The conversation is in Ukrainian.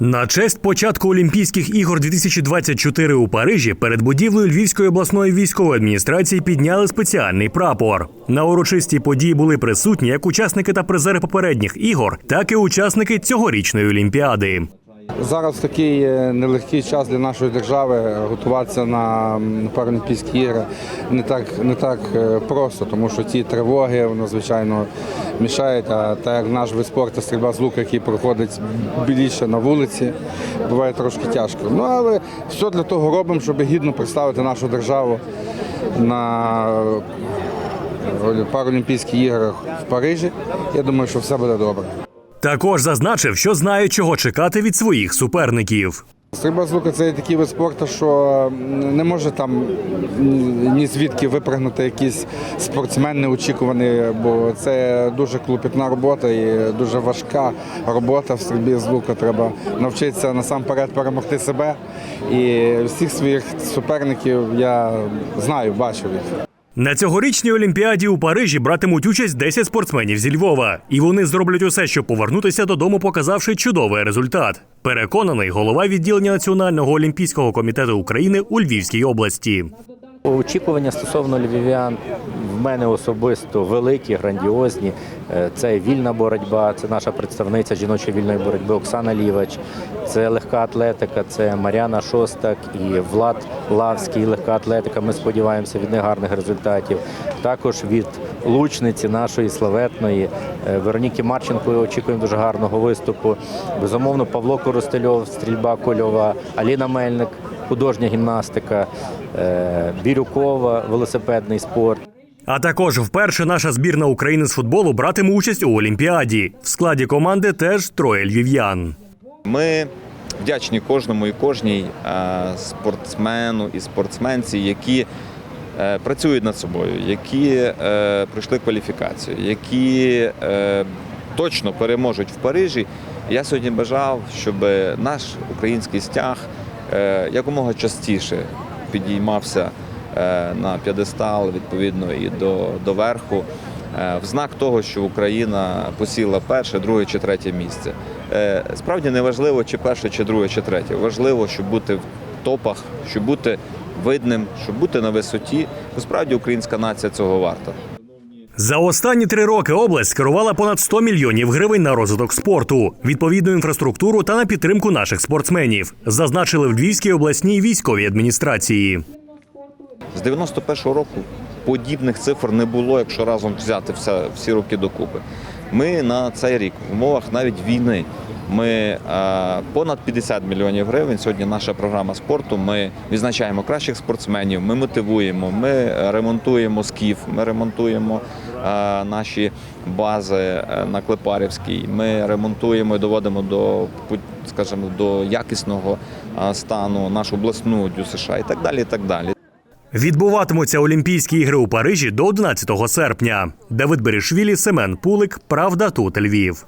На честь початку Олімпійських ігор 2024 у Парижі перед будівлею Львівської обласної військової адміністрації підняли спеціальний прапор. На урочистій події були присутні як учасники та призери попередніх ігор, так і учасники цьогорічної олімпіади. Зараз такий е, нелегкий час для нашої держави готуватися на Паралімпійські ігри не так не так е, просто, тому що ті тривоги воно звичайно мішають. А так як наш вид спорту стрільба з лука, який проходить більше на вулиці, буває трошки тяжко. Ну але все для того робимо, щоб гідно представити нашу державу на е, Паралімпійських іграх в Парижі. Я думаю, що все буде добре. Також зазначив, що знає, чого чекати від своїх суперників. Стрільба з лука це такий вид спорту, що не може там ні звідки випрыгнути якийсь спортсмен неочікуваний, бо це дуже клопітна робота і дуже важка робота в стрільбі з лука. Треба навчитися насамперед перемогти себе. І всіх своїх суперників я знаю, бачив їх. На цьогорічній олімпіаді у Парижі братимуть участь 10 спортсменів зі Львова, і вони зроблять усе, щоб повернутися додому, показавши чудовий результат. Переконаний голова відділення Національного олімпійського комітету України у Львівській області. Очікування стосовно львів'ян в мене особисто великі, грандіозні. Е, Це вільна боротьба, це наша представниця жіночої вільної боротьби Оксана Лівач, це легка атлетика, це Мар'яна Шостак і Влад Лавський. Легка атлетика. Ми сподіваємося від них гарних результатів. Також від лучниці нашої славетної е, Вероніки Марченко очікуємо дуже гарного виступу. Безумовно, Павло Коростельов, стрільба кольова, Аліна Мельник художня гімнастика, е, Бірюкова, велосипедний спорт. А також вперше наша збірна України з футболу братиме участь у Олімпіаді. В складі команди теж троє львів'ян. Ми вдячні кожному і кожній спортсмену і спортсменці, які е, працюють над собою, які е, пройшли кваліфікацію, які е, точно переможуть в Парижі. Я сьогодні бажав, щоб наш український стяг якомога частіше підіймався на п'єдестал, відповідно, і до, до верху. Е, В знак того, що Україна посіла перше, друге чи третє місце. Е, Справді не важливо, чи перше, чи друге, чи третє. Важливо, щоб бути в топах, щоб бути видним, щоб бути на висоті. Бо справді українська нація цього варта. За останні три роки область скерувала понад 100 мільйонів гривень на розвиток спорту, відповідну інфраструктуру та на підтримку наших спортсменів, зазначили в Львівській обласній військовій адміністрації. З 91-го року подібних цифр не було, якщо разом взяти все, всі роки докупи. Ми на цей рік в умовах навіть війни. Ми е, понад 50 мільйонів гривень. Сьогодні наша програма спорту. Ми відзначаємо кращих спортсменів, ми мотивуємо, ми ремонтуємо скіф, ми ремонтуємо е, наші бази е, на Клепарівській. Ми ремонтуємо і доводимо до скажімо, до якісного стану нашу обласну ДЮСШ і так далі. І так далі. Відбуватимуться Олімпійські ігри у Парижі до 11 серпня. Давид Берішвілі, Семен Пулик. Правда тут Львів.